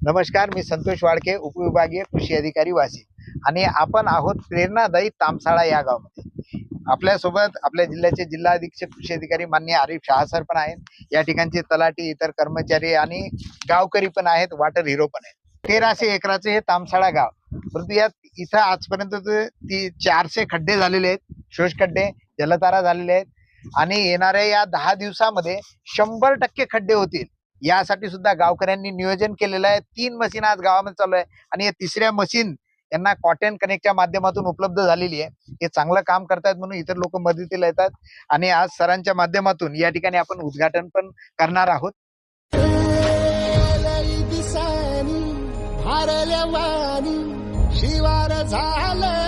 नमस्कार मी संतोष वाडके उपविभागीय कृषी अधिकारी वाशी. आणि आपण आहोत प्रेरणादायी तामसाळा या गावामध्ये. आपल्यासोबत आपल्या जिल्ह्याचे जिल्हा अधीक्षक कृषी अधिकारी मान्य आरिफ शाह सर पण आहेत. या ठिकाणचे तलाठी इतर कर्मचारी आणि गावकरी पण आहेत वॉटर हिरो पण आहेत. तेराशे एकराचे हे तामसाळा गाव. परंतु यात इथं आजपर्यंत ती चारशे खड्डे झालेले आहेत शोष खड्डे जलतारा झालेले आहेत. आणि येणाऱ्या या दहा दिवसामध्ये शंभर टक्के खड्डे होतील. यासाठी सुद्धा गावकऱ्यांनी नियोजन केलेलं आहे. तीन मशीन आज गावामध्ये चालू आहे आणि या तिसऱ्या मशीन यांना कॉटन कनेक्टच्या माध्यमातून उपलब्ध झालेली आहे. हे चांगलं काम करतायत म्हणून इतर लोक मदतीला येतात. आणि आज सरांच्या माध्यमातून या ठिकाणी आपण उद्घाटन पण करणार आहोत. शिवार झालं.